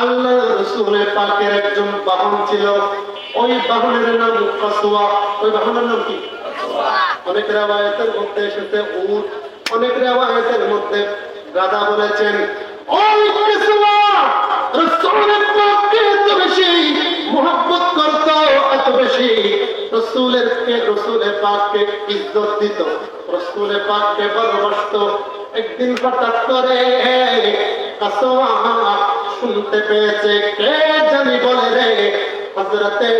আল্লাহ রসুলের পাকের একজন বাহন ছিল। ওই বাহনের নাম কাসুয়া ওই বাহনের নাম কি? অনেক রেওয়ায়তের মধ্যে এসেছে উট অনেক রেওয়ায়তের মধ্যে গাদা বলেছেন ওই কাসুয়া রসুলের পাককে এত বেশি মোহাব্বত করত এত বেশি রসুলের কে রসুলের পাককে ইজ্জত দিত। রসুলের পাককে ভালোবাসত। একদিন হঠাৎ করে কাসোয়া শুনতে পেয়েছে কে জানি বলে রে? হজরতে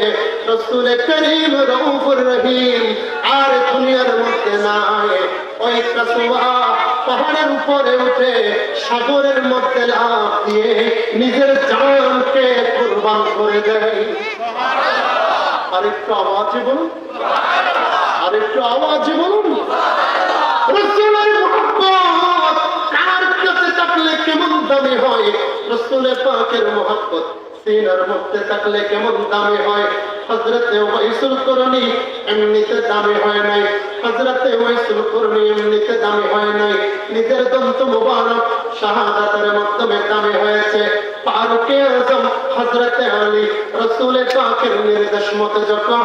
রসুল করিম রউফুর রহিম আর দুনিয়ার মধ্যে নাই। ওই কাসোয়া পাহাড়ের উপরে উঠে সাগরের মধ্যে লাফ দিয়ে নিজের জানকে কুরবান করে দেয়। আরেকটু আওয়াজে বলুন? আরেকটু আওয়াজে বলুন? রসুলের থাকলে কেমন দামি হয়? রসুলের পাকের মোহাম্মত সিনার মধ্যে থাকলে কেমন দামি হয়? হজরতে ওয়াইসুল করনি এমনিতে দামি হয় নাই। হজরতে নিজের দন্ত মুবারক শাহাদাতের মাধ্যমে দামি হয়েছে। ফারুকে আজম হজরতে আলী রসুলের পাকের নির্দেশ মতো যখন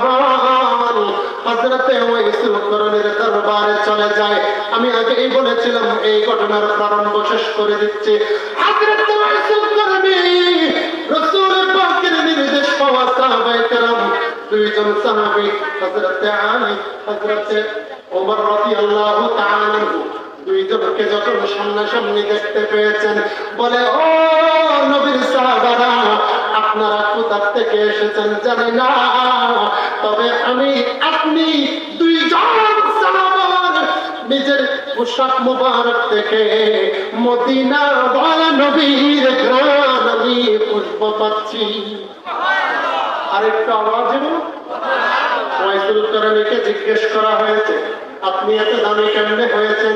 হজরতে ওয়াইসুল দরবারে চলে যায়, আমি আগেই বলেছিলাম, এই ঘটনার প্রারম্ভ শেষ করে দিচ্ছি। হজরতে নির্দেশ পাওয়া সাহাবায়ে কেরাম, দুইজন সাহাবী, হযরতে আলী, হযরতে ওমর রাদিয়াল্লাহু তাআলা দুইজনকে যখন সামনাসামনি দেখতে পেয়েছেন, বলে, ও নবীর সাহাবারা, আপনারা কোথা থেকে এসেছেন জানি না। তবে আমি, আপনি দুইজন নিজের পোশাক থেকে মদিনা বলা নবীর ঘ্রাণ আমি পুষ্প পাচ্ছি। আরেকটু আওয়াজ জিজ্ঞেস করা হয়েছে, আপনি এত দামি কেমনে হয়েছেন?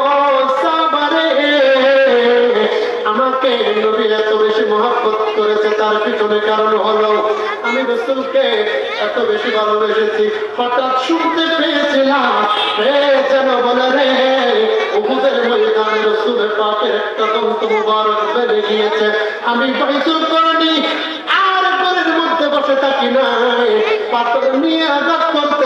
নবী এত বেশি মহব্বত করেছে, তার পিছনে কারণ হলো, আমি রসুলকে এত বেশি ভালোবেসেছি। হঠাৎ শুনতে পেয়েছিলাম, রে যেন বলে রে, উহুদের ময়দানে রসুলের পাপের একটা দন্ত মুবারক বেড়ে গিয়েছে আমি বাইতুল করিনি আর ঘরের মধ্যে বসে থাকি নাই। পাথর নিয়ে আঘাত করতে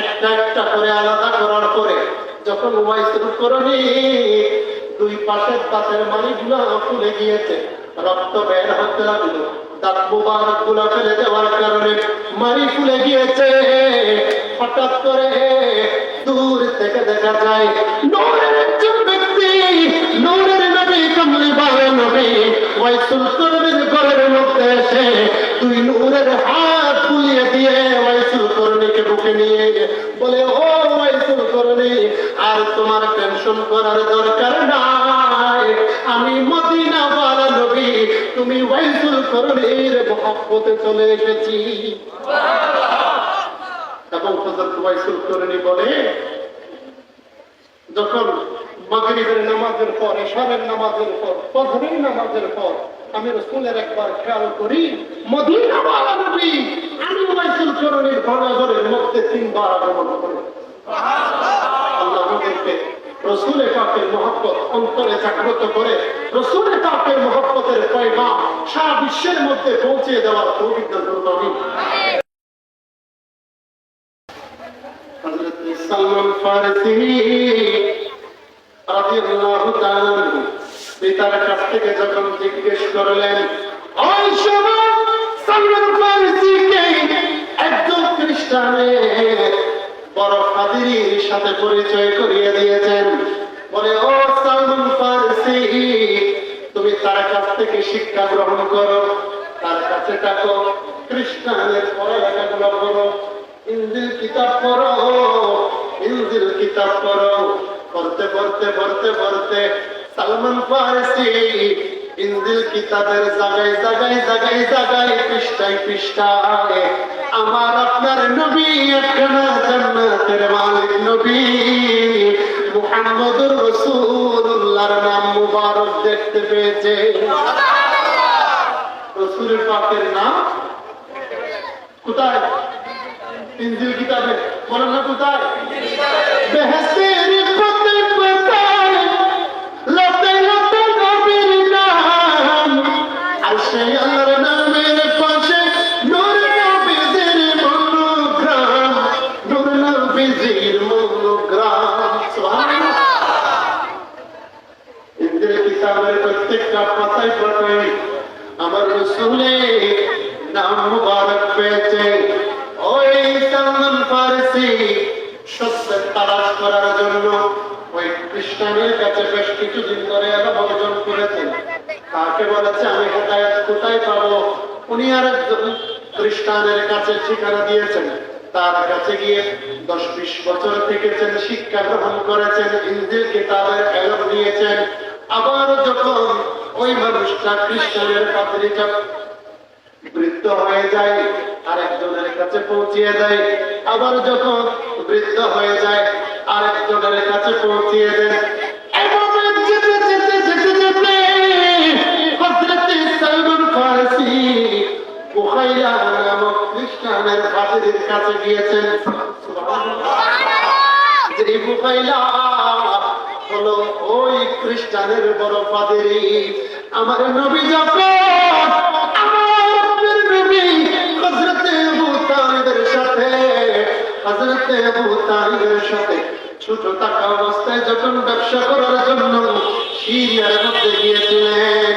একটা একটা করে আলাদা করার পরে যখন ওয়াইসুল করণী দুই পাশের দাঁতের মানিগুলো ফুলে গিয়েছে। রক্ত বের হতে লাগল। দাঁত মুবারক কারণে দেখা যায়, নূরের একজন ব্যক্তি, নূরের নবী কমলি তুই নূরের হাত বুলিয়ে দিয়ে ওয়াইসুল করণীকে বুকে নিয়ে বলে, ও ওয়াইসুল করণী আর তোমার টেনশন করার দরকার নাই। আমি মদিনা বালা নবী, তুমি ওয়াইসুল করণীর মহব্বতে চলে এসেছি। করণী বলে, যখন মাগরিবের নামাজের পর, এশারের নামাজের পর ফজরের নামাজের পর, আমি রসুলের একবার খেয়াল করি মদিনা ওয়ালা নবী ওয়াইসুল করণীর ঘরের মধ্যে তিনবার আগমন করি। পিতার কাছ থেকে যখন জিজ্ঞেস করলেন একজন বড় ফাদিরির সাথে পরিচয় করিয়ে দিয়েছেন। বলে, ও সালমান ফারসি, তুমি তার কাছ থেকে শিক্ষা গ্রহণ করো, তার কাছে থাকো খ্রিস্টানের পড়ালেখাগুলো করো ইন্দির কিতাব পড়ো ইন্দির কিতাব পড়ো। পড়তে পড়তে পড়তে পড়তে সালমান ফারসি ইন্দিল কিতাবের জায়গায় জায়গায় জায়গায় জায়গায় পৃষ্ঠায় পৃষ্ঠায় আমার আপনার নবী একখানা জান্নাতের মালিক নবী। মুহাম্মদুর রাসূলুল্লাহর নাম মুবারক দেখতে পেয়েছে। রসুল পাকের নাম কোথায়? ইনজিল কোথায়? বেহেস্তের গ্রহণ করেছেন ইন্দ্রির কিতাবের এলম নিয়েছেন আবার যখন ওই মানুষটা খ্রিস্টানের পাত্রিকা বৃদ্ধ হয়ে যায়, আরেকজনের কাছে পৌঁছিয়ে দেয়। আবার যখন বৃদ্ধ হয়ে যায়, আরেকজনের কাছে পৌঁছিয়ে দেয় খ্রিস্টানের কাছে গিয়েছেন। খ্রিস্টানের বড় পাদেরি। আমার নবী আমার নবী সাথে সাথে ছোট অবস্থায় যখন ব্যবসা করার জন্য সিরিয়ার মধ্যে গিয়েছিলেন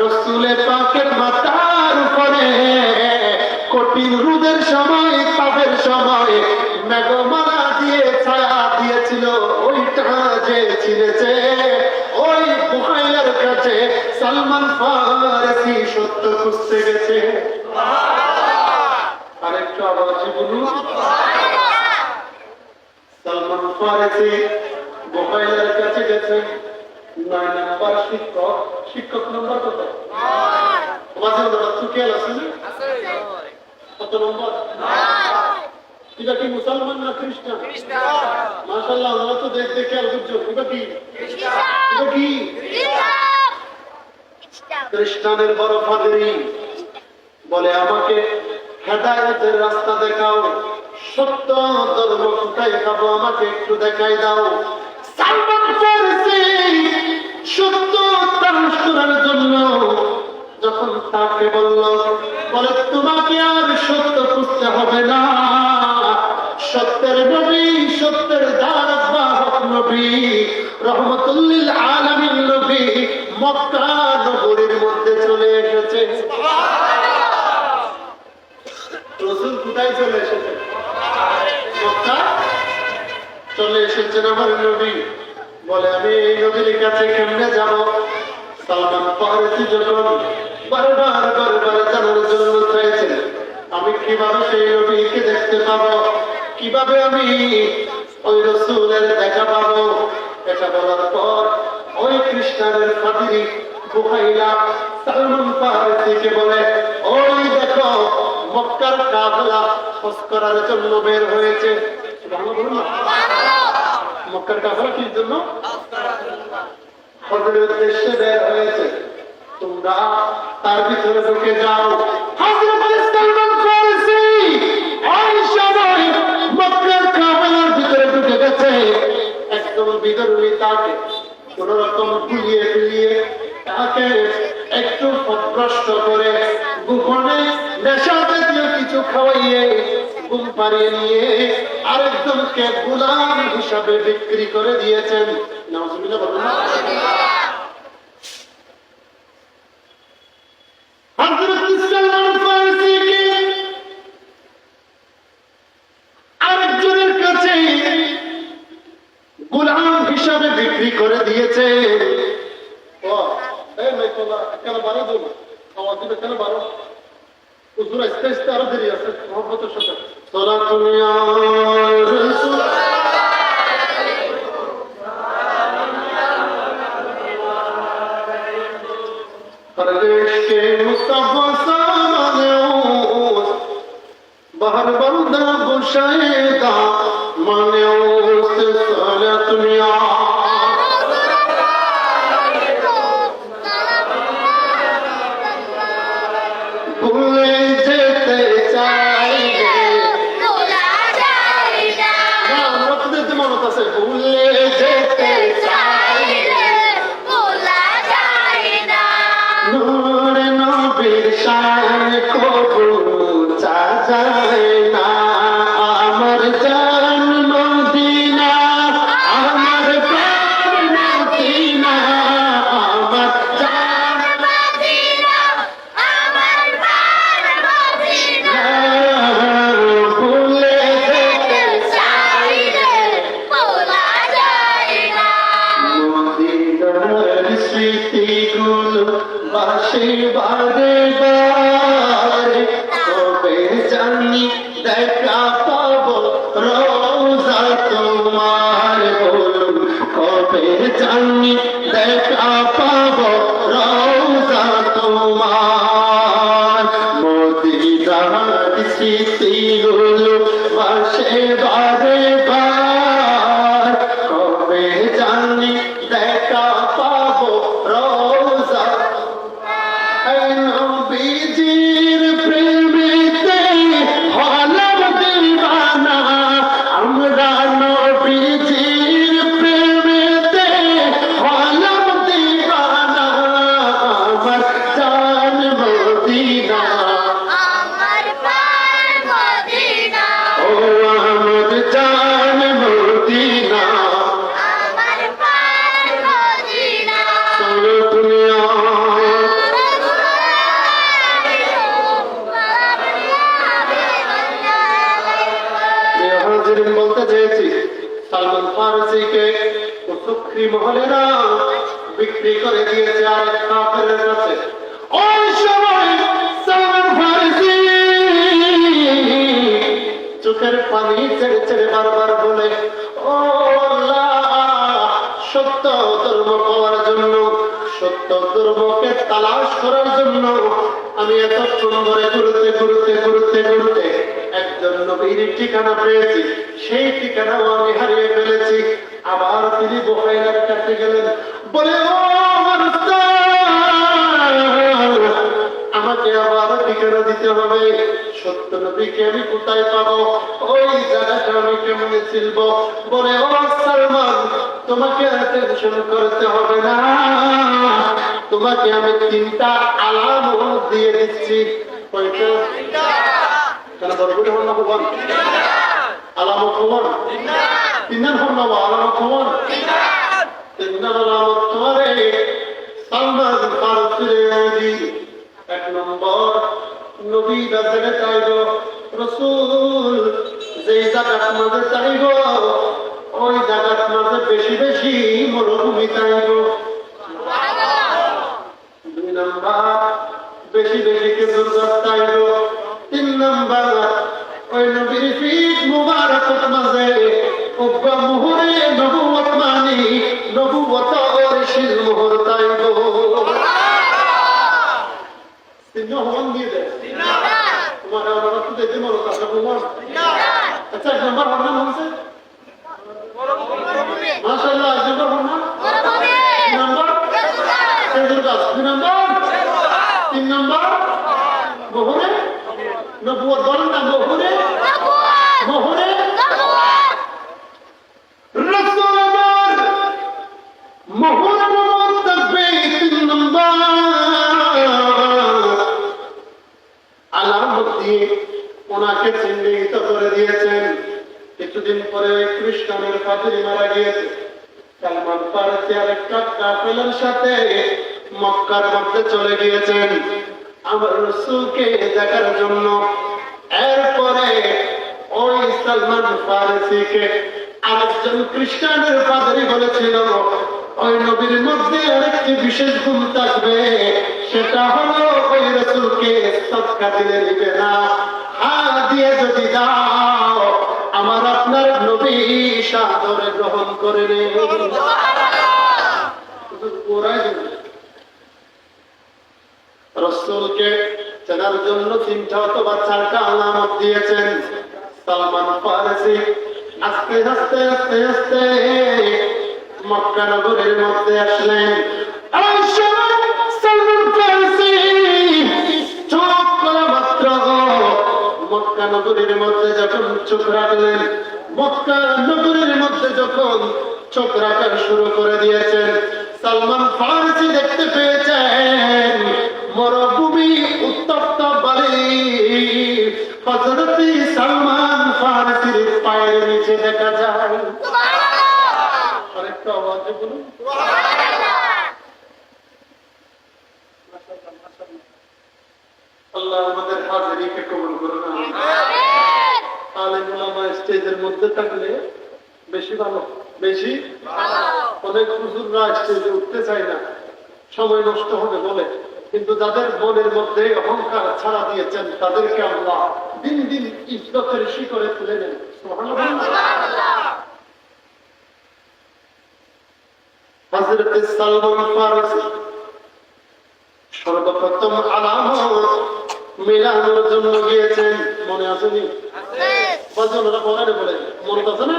রসুলে পাকের মাথার উপরে কঠিন রোদের সময়, তাপের সময় মেঘমালা দিয়ে ছায়া দিয়েছিল ওইটা যে ছিঁড়েছে ওই বুখাইলার কাছে সালমান ফারসি সত্য খুঁজতে গেছে আরেকটু আওয়াজ বলুন সালমান ফারসি বুখাইলার কাছে গেছে নয় নাম্বার শিক্ষক শিক্ষক নম্বর কত মাঝে মাঝে চুকিয়াল আছে না? কত নম্বর এটা কি মুসলমান না খ্রিস্টান মাশাল্লাহ ওরা তো দেখ দেখে আর বুঝছ এটা কি এটা কি খ্রিস্টানের বড় ফাদেরি। বলে, আমাকে হেদায়তের রাস্তা দেখাও, সত্য ধর্ম কোথায় খাব, আমাকে একটু দেখাই দাও। তোমাকে আর সত্য হবে না। সত্যের নবী, সত্যের রহমতুল্লিল আলামিন নবী, মক্কা রসুল কোথায় চলে এসেছে চলে এসেছেন আমার নবী। বলে, আমি এই নবীর কাছে কেমনে যাব? সালমান ফারসি যখন বারবার বারবার জানার জন্য চাইছেন, আমি কীভাবে সেই নবীকে দেখতে পাবো? কীভাবে আমি ওই রসুলের দেখা পাবো? এটা বলার পর ওই খ্রিস্টানের ফাদিরি তোমরা তার ভিতরে ঢুকে যাও। হযরত সালমান ফারসি মক্কার কাফেলার ভিতরে ঢুকে গেছে। একদম বিদরুলি তাকে কোন রকম তাকে একটু পথভ্রষ্ট করে গোপনে নেশা জাতীয় কিছু খাওয়াইয়ে ঘুম পাড়িয়ে নিয়ে আরেকজনকে গোলাম হিসাবে বিক্রি করে দিয়েছেন। আরেকজনের কাছে গোলাম হিসাবে বিক্রি করে দিয়েছে আল্লাহ কেন বারো দেবো আমার দিবে কেন বারো? হুজুর আস্তে আস্তে আরও দেরি আছে মোহাম্মতের সাথে। তোরা তুমি বাহার বসায় দা মানে তুমি আ বাসে সুখ্রি মহলেরা বিক্রি করে দিয়েছে আর কাফের কাছে। ওই সময় সালমান চোখের পানি ছেড়ে ছেড়ে বারবার বলে, ও সত্য ধর্ম পাওয়ার জন্য, সত্য ধর্মকে তালাশ করার জন্য আমি এতক্ষণ ধরে ঘুরতে ঘুরতে ঘুরতে ঘুরতে একজন নবীর ঠিকানা পেয়েছি। সেই ঠিকানাও আমি হারিয়ে ফেলেছি। আবার তিনি বোকাইলার কাছে গেলেন। বলে আমাকে আবার ঠিকানা দিতে হবে। সত্য নবীকে আমি কোথায় পাবো? ওই জায়গাটা আমি কেমনে চিনব? বলে ও সালমান তোমাকে আর টেনশন করতে হবে না। তোমাকে আমি তিনটা আলাম দিয়ে দিচ্ছি। কয়টা? কেন বরগুলি হল না ভগবান? তিনজন হল না আলামত খবর তিনজন আলামত খবরে সালমান ফারসি এক নম্বর নবী দাসের চাইব। রসুল যেই জায়গার মাঝে চাইব ওই জায়গার মাঝে বেশি বেশি মরুভূমি চাইব। দুই নাম্বার বেশি বেশি খেজুর গাছ চাইব। তিন নাম্বার ওই নবীর ফিট মুবারকত মাঝে উব্বা মুহুরে নবুয়ত মানি নবুয়ত ওর শিল মোহর চাইব তিন হন দিয়ে দেয়। তোমার আমরা তো দেখতে মনে কাছে বললাম আচ্ছা এক নম্বর হচ্ছে মাশাআল্লাহ খ্রিস্টানের মারা গিয়েছে। সালমান ফারসি আর একটা কাফেলার সাথে মক্কার মধ্যে চলে গিয়েছেন। আমার রসুলকে দেখার জন্য। এরপরে ওই সালমান ফারসিকে আরেকজন খ্রিস্টানের পাদ্রী বলেছিল, ওই নবীর মধ্যে আরেকটি বিশেষ গুণ থাকবে, সেটা হলো ওই রসুলকে সৎকা দিলে নিবে না। হা দিয়ে যদি দাও আমার আপনার নবী সাদরে গ্রহণ করে রসুলকে চেনার জন্য তিনটা অথবা চারটা আলামত দিয়েছেন। সালমান ফারসি, আস্তে আস্তে আস্তে আস্তে মক্কা নগরের মধ্যে আসলেন। সালমান ফারসি। নগরীর মধ্যে যখন চোখ রাখলেন মক্কা নগরীর মধ্যে যখন চোখ রাখা শুরু করে দিয়েছেন সালমান ফারসি দেখতে পেয়েছেন মরভূমি উত্তপ্ত বালি। হজরতি সালমান ফারসির পায়ের নিচে দেখা যায়। আরেকটা আওয়াজে বলুন আল্লাহ আমাদের হাজিরিকে কবুল করুন আলেম ওলামা স্টেজের মধ্যে থাকলে বেশি ভালো বেশি অনেক হুজুররা স্টেজে উঠতে চায় না। সময় নষ্ট হবে বলে। কিন্তু যাদের মনের মধ্যে অহংকার ছাড়া দিয়েছেন তাদেরকে আল্লাহ দিন দিন ইজ্জতের শিখরে তুলে নেন সর্বপ্রথম আলামত মিলানোর জন্য গিয়েছেন। মনে আসেনি বজনরা বলে বলে। মনে আছে না?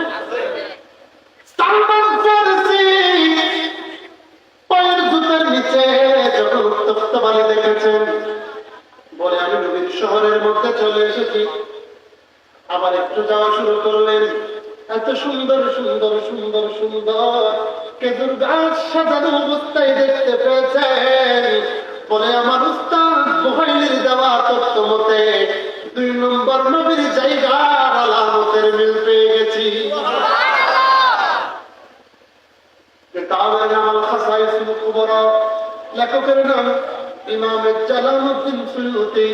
মধ্যে চলে এসেছি। আবার একটু যাওয়া শুরু করলেন। এত সুন্দর সুন্দর সুন্দর সুন্দর খেজুর গাছ সাজানো অবস্থায় দেখতে পেয়েছেন। বলে আমার উস্তাদ বহাইলির দেওয়া তথ্য মতে দুই নম্বর নবীর জায়গার আলামতের মিল পেয়ে গেছি। লেখকের নাম ইমাম জালালউদ্দিন সুয়ুতি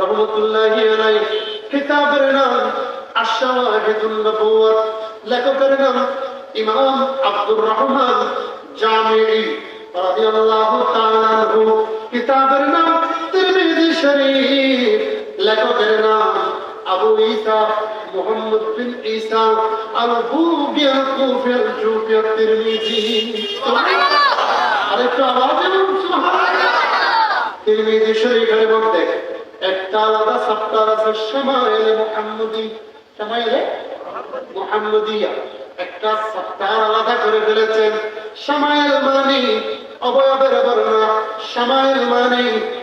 রহমাতুল্লাহি আলাইহি কিতাবের নাম আশ-শাওয়াহিদুন নবুওয়াত লেখকের নাম ইমাম আব্দুর রহমান জামিঈ রাদিয়াল্লাহু তাআলা আনহু। কিতাবের নাম তিরমিজি শরীফ লেখকের নাম আবু ঈসা মুহাম্মদ বিন ঈসা আল বুগিয়াল কুফিয়াল জুফিয়াল তিরমিজি আরেকটু আওয়াজ দিন সুবহানাল্লাহ! তিরমিজি শরীফের মধ্যে একটা আলাদা সাপ্তাহ আছে শামাইল মোহাম্মদী শামাইল মোহাম্মদিয়া। একটা সপ্তাহ আলাদা করে ফেলেছেন। শামাইল মানে অবয়বের বর্ণা শামাইল মানে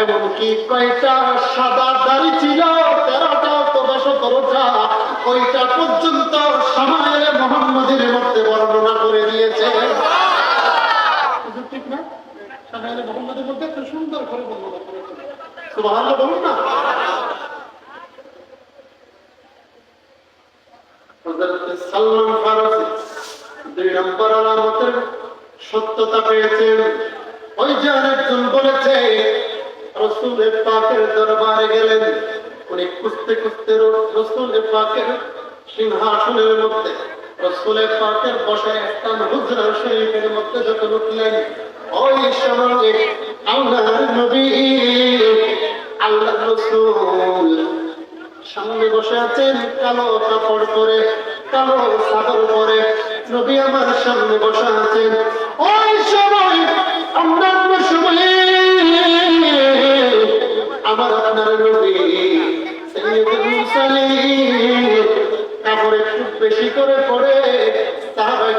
এমনকি কয়টা সাদা দাড়ি ছিল? তেরোটা অথবা সতেরোটা ওইটা পর্যন্ত সময়ের মোহাম্মদের মধ্যে বর্ণনা করে দিয়েছে? সত্যতা পেয়েছেন। ওই যে আরেকজন বলেছে রসুলের পাকের দরবারে গেলেন। উনি খুঁজতে খুঁজতে রসুলের পাকের সিংহাসনের মধ্যে, রসুলের পাকের বসে স্থান হুজরা শরীফের মধ্যে যখন উঠলেন, ওই সময়ে আল্লাহর নবী আল্লাহ রসুল। সামনে বসে আছেন কালো কাপড় পরে, কালো চাদর পরে। নবী আমার সামনে বসে আছেন, ওই সময় অন্যান্য সময়ে আমার আপনার নবী একটু বেশি করে পরে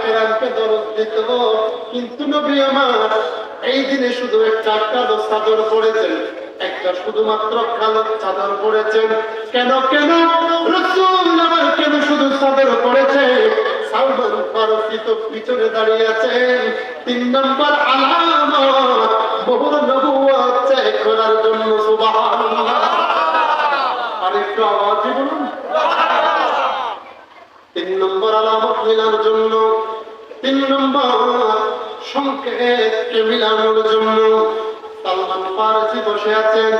কেরামকে দরদ দিত কিন্তু নবী আমার, এই দিনে শুধু একটা কালো চাদর পরেছেন। একটা শুধুমাত্র কালো চাদর পরেছেন। কেন কেন? রসুল আমার কেন শুধু চাদর পড়েছে সালমান ফারসি তো পিছনে দাঁড়িয়ে আছেন। তিন নম্বর আলামত বহুর নবু করার জন্য আরেকটু আওয়াজে বলুন। তিন নম্বর আলামত মিলার জন্য, তিন নম্বর সংকেতকে মিলানোর জন্য সালমান ফারসি বসে আছেন।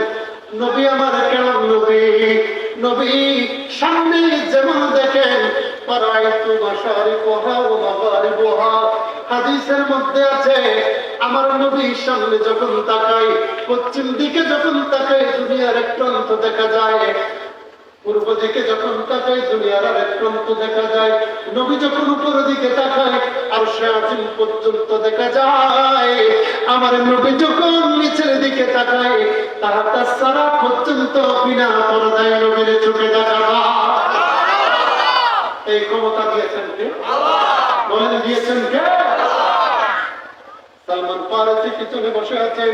নবী আমার কেমন নবী? নবী সামনে যেমন দেখেন পারাইতু বাসারি পোহা ও বাবারি পোহা হাদিসের মধ্যে আছে আমার নবীর সামনে যখন তাকাই, পশ্চিম দিকে যখন তাকাই, দুনিয়ার এক প্রান্ত দেখা যায়। পূর্ব দিকে যখন তাকাই, দুনিয়ার আরেক প্রান্ত দেখা যায়। নবী যখন উপর দিকে তাকায় আর সে আজিম পর্যন্ত দেখা যায়। আমার নবী যখন নিচের দিকে তাকায় তাহাটা সারা পর্যন্ত বিনা পর্দায় নবীর চোখে দেখা এই ক্ষমতা দিয়েছেন কে? বলেন, দিয়েছেন কে? সালমান ফারসি পিছনে বসে আছেন।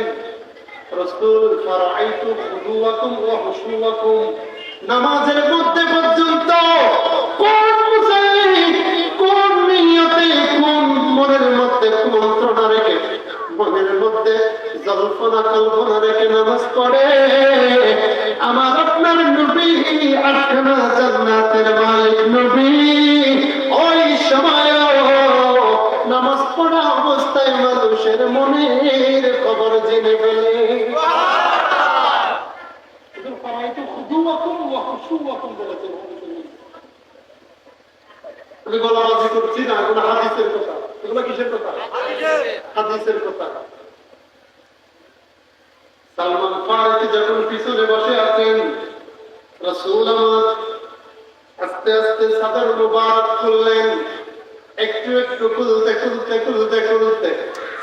রসুল, ফারাইতু ওয়া নামাজের মধ্যে পর্যন্ত কোন মুসল্লি কোন নিয়তে কোন মনের মধ্যে কুমন্ত্রণা রেখে, মনের মধ্যে জল্পনা কল্পনা রেখে নামাজ পড়ে? আমার আপনার নবী আটখানা জান্নাতের মালিক নবী। ওই মানুষের মনের খবর জেনে ফেলে। এদের ফারাইতু খুদুওয়াকুম ওয়া হুশুওয়াকুম বলেছেন হাদিসের মধ্যে। আমি গলাবাজি করছি না এগুলো হাদিসের কথা। এগুলো কিসের কথা? হাদিসের। কথা। সালমান ফারসি যখন পিছনে বসে আছেন রাসূল আমার আস্তে আস্তে সাদর মুবারক খুললেন। একটু একটু খুলতে খুলতে খুলতে খুলতে।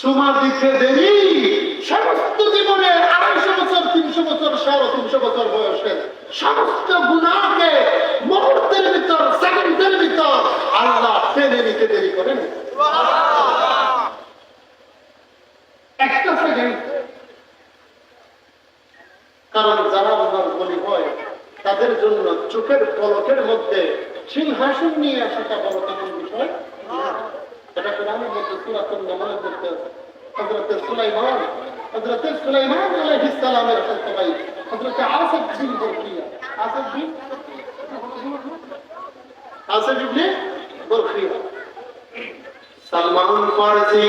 চুমা দিতে দেরি। সমস্ত জীবনে আড়াইশো বছর, তিনশো বছর, সাড়ে তিনশো বছর বয়সের সমস্ত গুণাকে মুহূর্তের ভিতর, সেকেন্ডের ভিতর আল্লাহ টেনে নিতে দেরি করেন। একটা সেকেন্ড কারণ যারা আল্লাহর বলি হয়, তাদের জন্য চোখের পলকের মধ্যে সিংহাসন নিয়ে আসাটা বড় তেমন বিষয়। এটা কোরআনের মধ্যে সুরাতুল নামলের মধ্যে আছে হযরতে সুলাইমান হযরতে সুলাইমান আলাইহিস সালামের সন্তান হযরতে আসদ বিন বরকিয়া। আসদ বিন আসদ ইবনে বরকিয়া। সালমান ফারসি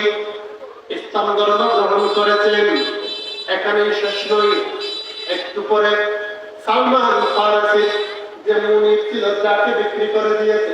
ইসলাম ধর্ম গ্রহণ করেছেন। এখানে শেষ নয়, একটু পরে সালমান ফারসি যে মুনি ছিল তাকে বিক্রি করে দিয়েছে।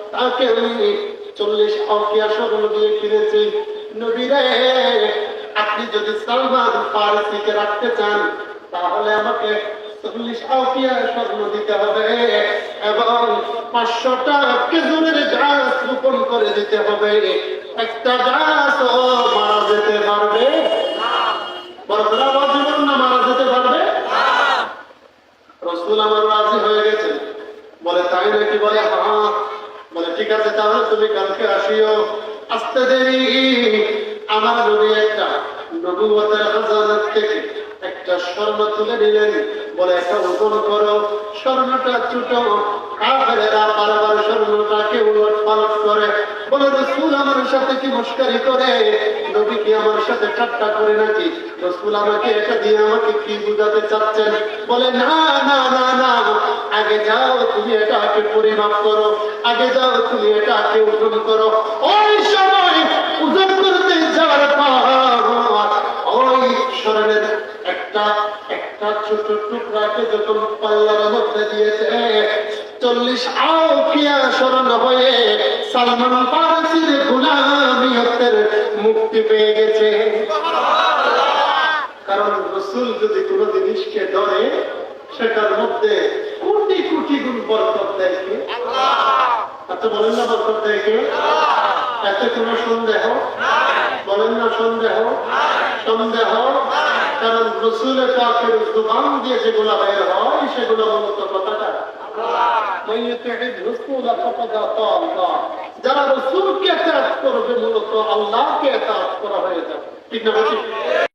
তাকে আমি চল্লিশ অকিয়া স্বর্ণ দিয়ে কিনেছি। নবীরে, আপনি যদি সালমান ফারসিকে রাখতে চান, তাহলে আমাকে গাছ একটা গাছ মারা যেতে পারবে? না মারা যেতে পারবে? রসুল আমার রাজি হয়ে গেছেন। বলে, তাই নাকি বলে হ্যাঁ বলে, ঠিক আছে, তাহলে তুমি কালকে আসিও। আসতে দেরি। আমার নবী একটা নবুয়তের হাজার থেকে একটা স্বর্ণ তুলে নিলেন। বলে, একটা ওজন করো। স্বর্ণটা ছোট কাফেরেরা বারবার স্বর্ণটাকে উলট পালট করে। বলে, রসুল আমার সাথে কি মুস্কারি করে? নবী কি আমার সাথে ঠাট্টা করে নাকি? রসুল আমাকে এটা দিয়ে আমাকে কি বুঝাতে চাচ্ছেন? বলে, না না না না, আগে যাও, তুমি এটাকে পরিমাপ করো। আগে যাও, তুমি এটাকে ওজন করো। ওই সময় ওজন করতে যাওয়ার পর, ওই স্মরণের একটা একটা ছোট টুকরাকে যখন পাল্লার মধ্যে দিয়েছে চল্লিশ আউকিয়া স্মরণ হয়ে সালমান ফারসির গুলামিয়তের মুক্তি পেয়ে গেছে। কারণ রসুল যদি কোনো জিনিসকে ধরে, সেটার মধ্যে কোটি কোটি গুণ বরকত কে? আচ্ছা বলেন না বরকত কে? এতে কোনো সন্দেহ? বলেন না সন্দেহ? সন্দেহ? কারণ রসুলের পাকের জুবান দিয়ে যেগুলো বের হয়, সেগুলো মূলত কথাটা। যারা রসুলকে ত্যাগ করবে মূলত আল্লাহকে ত্যাগ করা হয়ে যাবে। ঠিক না